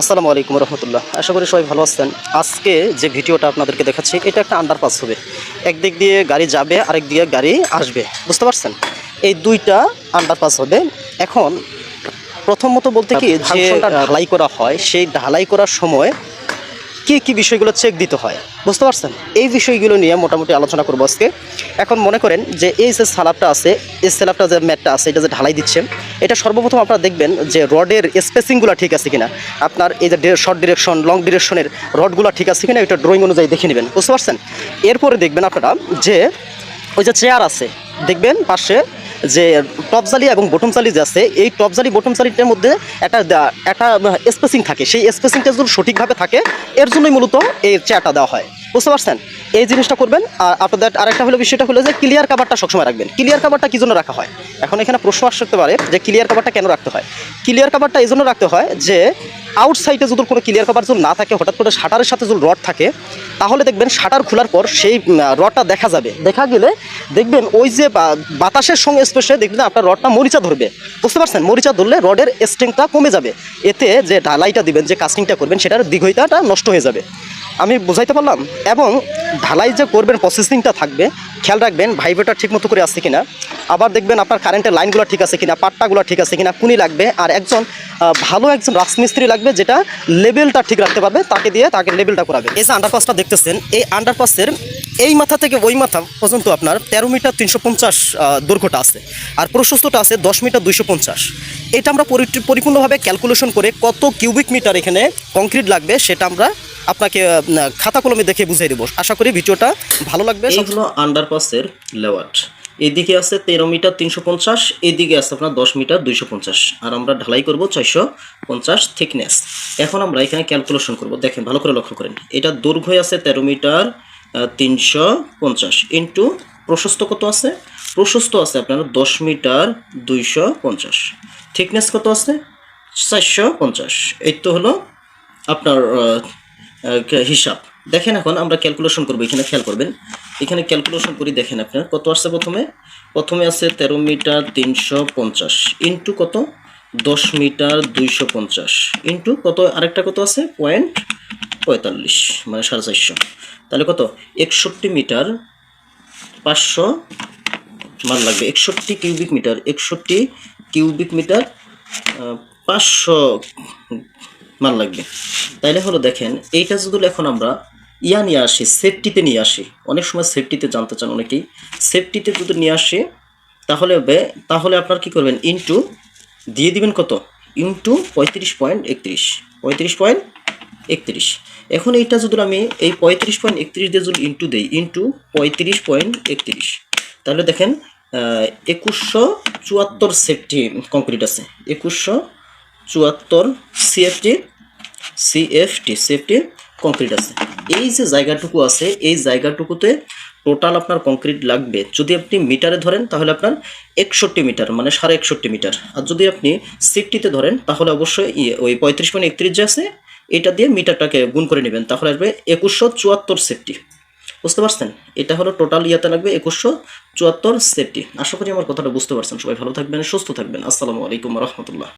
আসসালামু আলাইকুম রহমতুল্লাহ। আশা করি সবাই ভালো আছেন। আজকে যে ভিডিওটা আপনাদেরকে দেখাচ্ছি এটা একটা আন্ডারপাস হবে। একদিক দিয়ে গাড়ি যাবে আরেক দিকে গাড়ি আসবে। বুঝতে পারছেন? এই দুইটা আন্ডারপাস হবে। এখন প্রথমত বলতে কি যে ঢালাই করা হয় সেই ঢালাই করার সময় কি কি বিষয়গুলো চেক দিতে হয়? বুঝতে পারছেন? এই বিষয়গুলো নিয়ে মোটামুটি আলোচনা করব আজকে। এখন মনে করেন যে এই যে সালাবটা আছে, এই স্যালাবটা যে ম্যাটটা আছে, এটা যে ঢালাই দিচ্ছে, এটা সর্বপ্রথম আপনারা দেখবেন যে রডের স্পেসিংগুলো ঠিক আছে কিনা। আপনার এই যে শর্ট ডিরেকশন লং ডিরেকশনের রডগুলো ঠিক আছে কিনা, এটা ড্রয়িং অনুযায়ী দেখে নেবেন। বুঝতে পারছেন? এরপরে দেখবেন আপনারা যে ওই যে চেয়ার আছে, দেখবেন পাশে যে টপজালি এবং বটমজালি যে আছে, এই টপজালি বটমজালিটার মধ্যে একটা একটা স্পেসিং থাকে। সেই স্পেসিংটা যদি সঠিকভাবে থাকে, এর জন্যই মূলত এই চেয়ারটা দেওয়া হয়। বুঝতে পারছেন? এই জিনিসটা করবেন, আর আফটার দ্যাট আরেকটা হলো বিষয়টা হলো যে ক্লিয়ার কাভারটা সবসময় রাখবেন। ক্লিয়ার কাভারটা কী জন্য রাখা হয়? এখন এখানে প্রশ্ন আসতে পারে যে ক্লিয়ার কাভারটা কেন রাখতে হয়? ক্লিয়ার কাভারটা এই জন্য রাখতে হয় যে আউটসাইডে যদি কোনো ক্লিয়ার কাভার যদি না থাকে, হঠাৎ করে শাটারের সাথে যদি রড থাকে তাহলে দেখবেন শাটার খোলার পর সেই রডটা দেখা যাবে। দেখা গেলে দেখবেন ওই যে বাতাসের সঙ্গে স্পেশে দেখবেন আপনার রডটা মরিচা ধরবে। বুঝতে পারছেন? মরিচা ধরলে রডের স্ট্রেংথটা কমে যাবে। এতে যে ঢালাইটা দিবেন, যে কাস্টিংটা করবেন, সেটার দীর্ঘতাটা নষ্ট হয়ে যাবে। আমি বুঝাইতে পারলাম? এবং ঢালাই যে করবেন প্রসেসিংটা থাকবে, খেয়াল রাখবেন ভাইব্রেটার ঠিক মতো করে আছে কিনা। আবার দেখবেন আপনার কারেন্টের লাইনগুলো ঠিক আছে কিনা, পাট্টাগুলো ঠিক আছে কিনা, কুনি লাগবে, আর একজন ভালো একজন রাজমিস্ত্রি লাগবে যেটা লেভেলটা ঠিক রাখতে পারবে, তাকে দিয়ে তাকে লেভেলটা করাবে। এই যে আন্ডারপাসটা দেখতেছেন, এই আন্ডারপাসের এই মাথা থেকে ওই মাথা পর্যন্ত আপনার তেরো মিটার তিনশো পঞ্চাশ দৈর্ঘ্যটা আছে, আর প্রশস্তটা আছে দশ মিটার দুইশো পঞ্চাশ। এটা আমরা পরি- পরিপূর্ণভাবে ক্যালকুলেশন করে কত কিউবিক মিটার এখানে কংক্রিট লাগবে, সেটা আমরা আপনাকে খাতা কলমে দেখে বুঝিয়ে দেবো। আশা করি ভিডিওটা ভালো লাগবে। আন্ডারপাসের লেওয়াট। এদিকে আছে তেরো মিটার তিনশো পঞ্চাশ, এদিকে আছে আপনার দশ মিটার দুইশো পঞ্চাশ। আর আমরা ঢালাই করব ছয়শো পঞ্চাশ থিকনেস এখন আমরা এখানে ক্যালকুলেশন করব। দেখেন, ভালো করে লক্ষ্য করেন। এটা দৈর্ঘ্য আছে তেরো মিটার তিনশো পঞ্চাশ। ইন্টু প্রশস্ত কত আছে? প্রশস্ত আছে আপনার দশ মিটার দুইশো পঞ্চাশ। থিকনেস কত আছে? চারশো পঞ্চাশ। এই তো হলো আপনার হিসাব। দেখেন এখন আমরা ক্যালকুলেশন করব, এখানে খেয়াল করবেন। এখানে ক্যালকুলেশন করি, দেখেন আপনার কত আসছে প্রথমে? প্রথমে আছে তেরো মিটার তিনশো পঞ্চাশ। ইন্টু কত? দশ মিটার দুইশো পঞ্চাশ। ইন্টু কত? আরেকটা কত আছে? পয়েন্ট পঁয়তাল্লিশ মানে সাড়ে চারশো। তাহলে কত? একষট্টি মিটার পাঁচশো মান লাগবে। একষট্টি কিউবিক মিটার একষট্টি কিউবিক মিটার পাঁচশো মান লাগবে তাইলে হলো দেখেন এইটা যদি এখন আমরা ইয়া নিয়ে আসি সেফটিতে নিয়ে আসি। অনেক সময় সেফটিতে জানতে চান অনেকেই। সেফটিতে যদি নিয়ে আসি, তাহলে তাহলে আপনার কি করবেন? ইনটু দিয়ে দিবেন কত? ইনটু পঁয়ত্রিশ পয়েন্ট একত্রিশ। পঁয়ত্রিশ পয়েন্ট একত্রিশ। এখন এইটা যদি আমি এই পঁয়ত্রিশ পয়েন্ট একত্রিশ দিয়ে যদি ইনটু দেই ইনটু পঁয়ত্রিশ পয়েন্ট একত্রিশ। তাহলে দেখেন একুশশো চুয়াত্তর সেফটি কংক্রিট আছে। একুশশো চুয়াত্তর সিএফটি সিএফটি সেফটি কংক্রিট আছে। এই যে জায়গাটুকু আছে এই জায়গাটুকুতে টোটাল আপনার কংক্রিট লাগবে। যদি আপনি মিটারে ধরেন তাহলে আপনার একষট্টি মিটার মানে সাড়ে একষট্টি মিটার। আর যদি আপনি সিফটিতে ধরেন তাহলে অবশ্যই ইয়ে, ওই পঁয়ত্রিশ পয়েন্ট একত্রিশ যে আছে এটা দিয়ে মিটারটাকে গুণ করে নেবেন। তাহলে আসবে একুশশো চুয়াত্তর সেফটি বুঝতে পারছেন? এটা হলো টোটাল ইয়াতে লাগবে একুশশো চুয়াত্তর সেফটি আশা করি আমার কথাটা বুঝতে পারছেন। সবাই ভালো থাকবেন সুস্থ থাকবেন। আসসালামু আলাইকুম রহমতুল্লাহ।